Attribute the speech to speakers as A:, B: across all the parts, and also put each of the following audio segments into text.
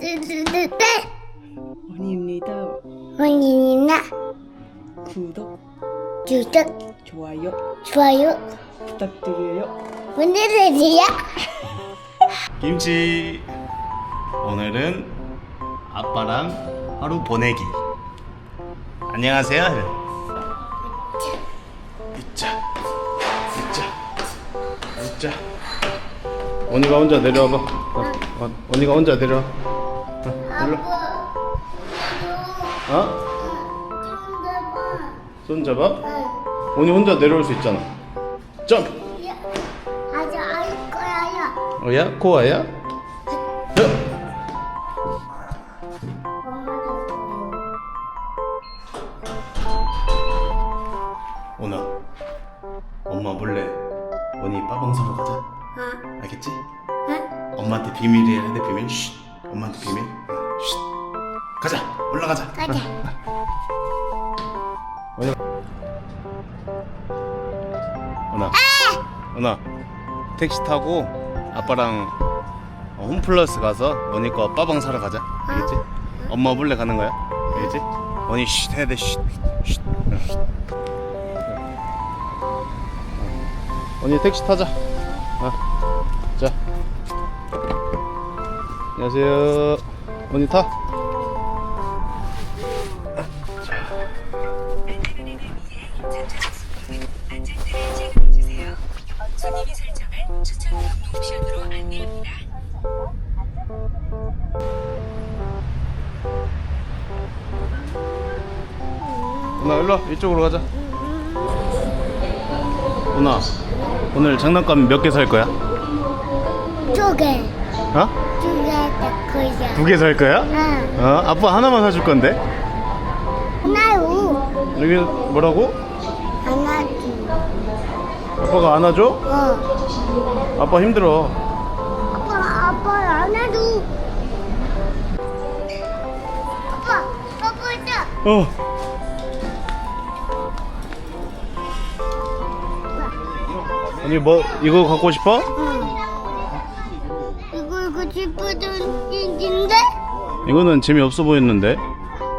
A: 뚜뚜뚜뚜
B: 원희입니다.
A: 원인이나
B: 구독,
A: 구독
B: 좋아요.
A: 좋아요.
B: 부탁드려요.
A: 오늘은요.
C: 김치. 오늘은 아빠랑 하루 보내기. 안녕하세요. 있자 있자 있자 언니가 혼자 내려와봐. 어, 어, 언니가 혼자 내려와 어, 일로 어? 손 잡아? 언니 혼자 내려올 수 있잖아 점프 어야? 코아야? 야! 오나 엄마 몰래 언니 빠방 사러 가자
A: 어?
C: 알겠지?
A: 어?
C: 엄마한테 비밀이야 내 비밀 쉿 엄마한테 비밀 어, 쉿 가자. 올라가자.
A: 가자.
C: 언니 오나. 오나. 택시 타고 아빠랑 어, 홈플러스 가서 언니 거 빠방 사러 가자. 알겠지? 엄마 몰래 가는 거야? 알겠지? 언니 쉿 해야 돼쉿 쉿. 언니 택시 타자. 어. 자. 안녕하세요 언니 타
D: 안전대를 체크해주세요. 손님이 설정한 추천 교통 옵션으로 안내합니다.
C: 누나 일로 와 이쪽으로 가자 누나 오늘 장난감 몇 개 살 거야?
A: 두 개
C: 어?
A: 두개 거야.
C: 두 개 살 거야?
A: 응.
C: 어? 아빠 하나만 사줄 건데?
A: 하나요.
C: 여기 뭐라고?
A: 하나
C: 아빠가 안아줘?
A: 어.
C: 아빠 힘들어.
A: 아빠 아빠 하나도 아빠 아빠 있다.
C: 어. 언니 뭐 이거 갖고 싶어?
A: 응
C: 이거는 재미없어 보였는데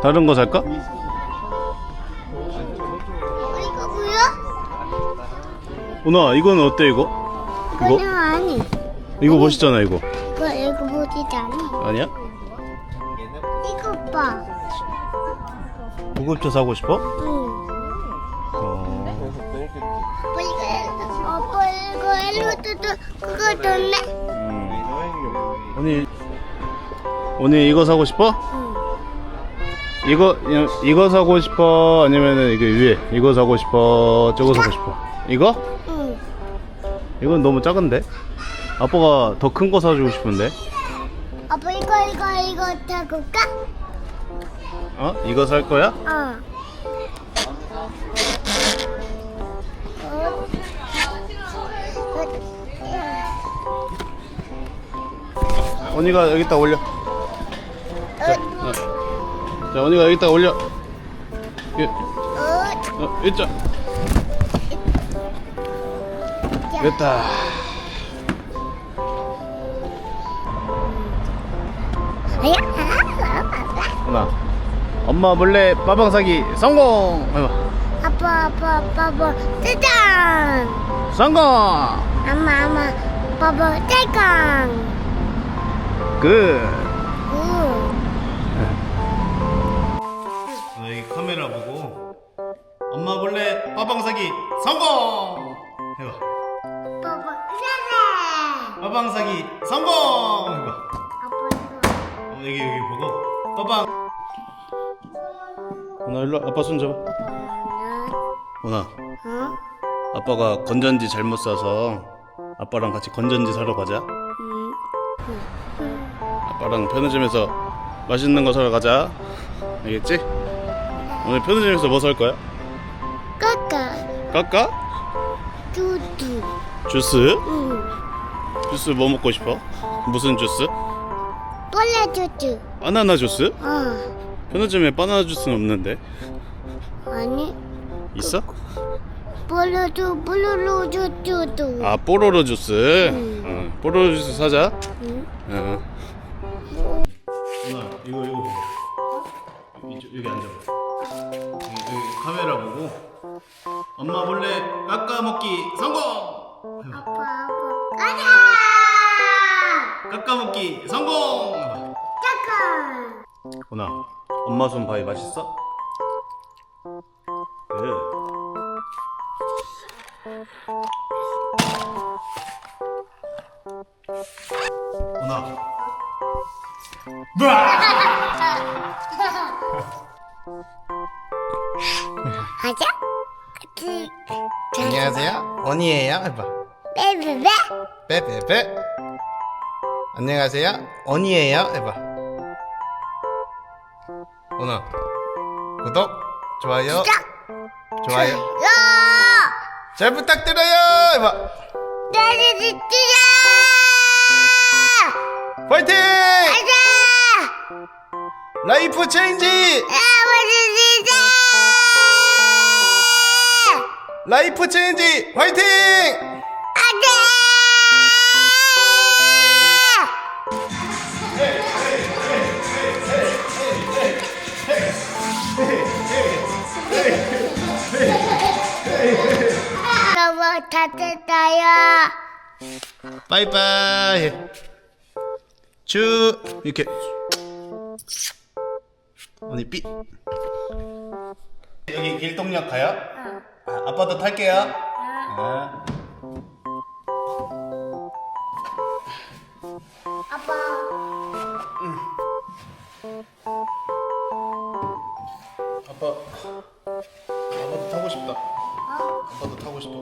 C: 다른 거 살까?
A: 이거 뭐야
C: 누나 이거는 어때 이거? 이거?
A: 그냥 아니
C: 이거 멋있잖아 이거
A: 이거 이거 뭐지잖아
C: 아니야?
A: 이거 봐
C: 구급차 사고 싶어?
A: 응.
C: 어...
A: 아빠 이거 아빠 이거 엘로드도 그거 줬네.
C: 음. 언니 언니 이거 사고 싶어?
A: 응.
C: 이거 이- 이거 사고 싶어 아니면은 이거 위에 이거 사고 싶어 저거 사고 싶어 이거?
A: 응.
C: 이건 너무 작은데 아빠가 더 큰 거 사주고 싶은데
A: 아빠 이거 이거 이거 타볼까?
C: 어? 이거 살 거야?
A: 어.
C: 언니가 여기다 올려. 자 언니가 여기다 올려. 예,
A: 어.
C: 어, 있자. 됐다.
A: 아야.
C: 누나. 엄마 몰래 빠방 사기 성공! 해봐.
A: 아빠 아빠 아빠 뭐 짜잔.
C: 성공!
A: 엄마 엄마 아빠 짜잔.
C: 굿 몰래 빠방 사기 성공 해봐. 빠방 사기 성공 해봐
A: 아빠
C: 어, 여기 여기 보고 빠방 누나 일로 와. 아빠 손 잡아 누나
A: 어?
C: 아빠가 건전지 잘못 사서 아빠랑 같이 건전지 사러 가자
A: 응.
C: 아빠랑 편의점에서 맛있는 거 사러 가자 알겠지? 오늘 편의점에서 뭐 살 거야? 깎아?
A: 뚜뚜.
C: 주스?
A: 응.
C: 주스 뭐 먹고 싶어? 무슨 주스?
A: 벌레 뚜뚜.
C: 바나나 주스?
A: 어.
C: 편의점에 바나나 주스는 없는데
A: 아니.
C: 있어?
A: 볼로도 볼로로 뚜뚜뚜.
C: 아 뽀로로 주스
A: 음.
C: 어, 뽀로로 주스 사자
A: 응.
C: 어. 누나 이거 이거 보고 이쪽 여기 앉아봐 여기, 여기 카메라 보고 엄마 몰래 깎아먹기 성공.
A: 아빠 아빠 가자
C: 깎아먹기 성공.
A: 잠깐
C: 누나 엄마 손 바위 맛있어? 네. 누나
A: 가자
C: 안녕하세요. 언니예요. 해봐.
A: 베베베
C: 빼빼빼. 안녕하세요. 언니예요. 해봐. 누나 구독. 좋아요. 좋아요. 야잘 부탁드려요. 해봐.
A: 듣자
C: 파이팅!
A: 가자
C: 라이프 체인지!
A: 아버지
C: 라이프 체인지 화이팅!
A: 안돼 너무 따뜻해요
C: 바이바이. 쭉 이렇게. 언니 삐. 여기 길동역 가요? 아, 아빠도 탈게요. 아.
A: 아빠.
C: 아빠. 아빠도 타고 싶다. 아빠도 타고 싶어.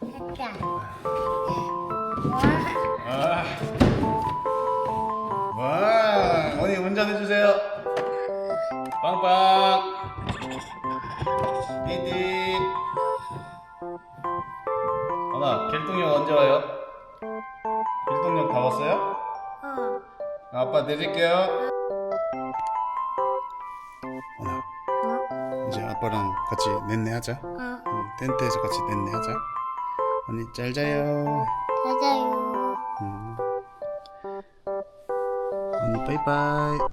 A: 됐다.
C: 와. 언니 운전해 주세요. 빵빵 띠띠 하나 길동역 언제 와요? 길동역 다 왔어요?
A: 어.
C: 아빠 내릴게요. 하나 이제 아빠랑 같이 넷내하자.
A: 어,
C: 응, 텐트에서 같이 넷내하자. 언니 잘 자요.
A: 맞아요.
C: 응. 언니 빠이빠이